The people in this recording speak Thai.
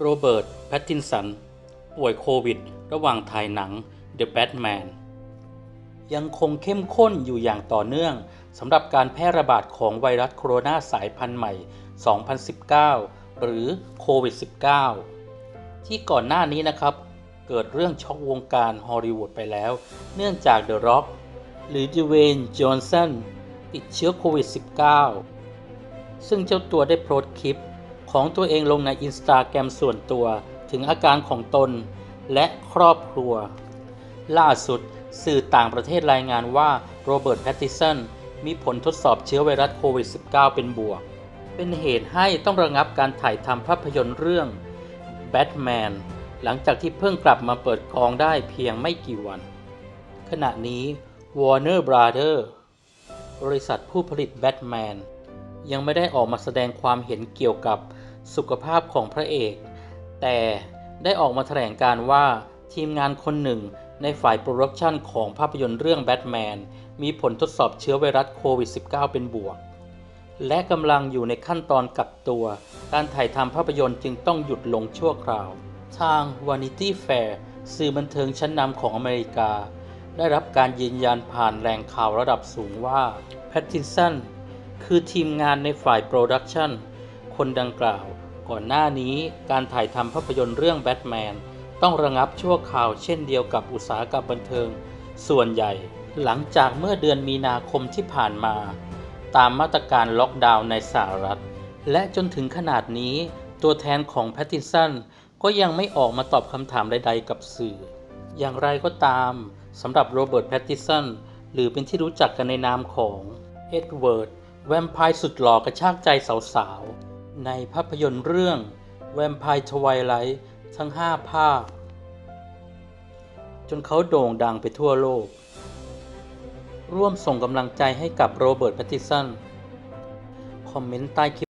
โรเบิร์ต แพตตินสัน ป่วยโควิด ระหว่างถ่ายหนัง The Batman ยังคงเข้มข้นอยู่อย่างต่อเนื่องสำหรับการแพร่ระบาดของไวรัสโคโรนาสายพันธุ์ใหม่ 2019 หรือโควิด -19 ที่ก่อนหน้านี้นะครับ เกิดเรื่องช็อกวงการฮอลลีวูดไปแล้ว เนื่องจาก The Rock หรือด w เวนจอห์นสันติดเชื้อโควิด -19 ซึ่งเจ้าตัวได้โพสต์คลิป ของตัวเองลงในอินสตาแกรมส่วนตัวถึงอาการของตนและครอบครัว ล่าสุดสื่อต่างประเทศรายงานว่าโรเบิร์ตแพตติสันมีผลทดสอบเชื้อไวรัสโควิด -19 เป็นบวก เป็นเหตุให้ต้องระงับการถ่ายทำภาพยนตร์เรื่อง Batman หลังจากที่เพิ่งกลับมาเปิดกองได้เพียงไม่กี่วัน ขณะนี้ Warner Brother บริษัทผู้ผลิต Batman ยังไม่ได้ออกมาแสดงความเห็นเกี่ยวกับ สุขภาพของพระเอก แต่ได้ออกมาแถลงการว่าทีมงานคนหนึ่งในฝ่ายโปรดักชันของภาพยนตร์เรื่อง Batman มีผลทดสอบเชื้อไวรัสโควิด -19 เป็นบวก และกำลังอยู่ในขั้นตอนกักตัว การถ่ายทำภาพยนตร์จึงต้องหยุดลงชั่วคราว ทาง Vanity Fair สื่อบันเทิงชั้นนำของอเมริกา ได้รับการยืนยันผ่านแหล่งข่าวระดับสูงว่าแพตตินสันคือทีมงานในฝ่ายโปรดักชันคนดังกล่าว ก่อนหน้านี้การถ่ายทำภาพยนตร์เรื่องแบทแมนต้องระงับชั่วคราวเช่นเดียวกับอุตสาหกรรมบันเทิง ส่วนใหญ่ หลังจากเมื่อเดือนมีนาคมที่ผ่านมา ตามมาตรการล็อกดาวน์ในสหรัฐ และจนถึงขนาดนี้ ตัวแทนของแพตตินสันก็ยังไม่ออกมาตอบคำถามใดๆกับสื่อ อย่างไรก็ตามสำหรับโรเบิร์ตแพตตินสันหรือเป็นที่รู้จักกันในนามของเอ็ดเวิร์ดแวมไพร์สุดหล่อกระชากใจสาว ในภาพยนตร์เรื่องแวมไพร์ทวายไลท์ทั้ง 5 ภาค จนเขาโด่งดังไปทั่วโลก ร่วมส่งกำลังใจให้กับโรเบิร์ตแพตติสัน คอมเมนต์ใต้คลิป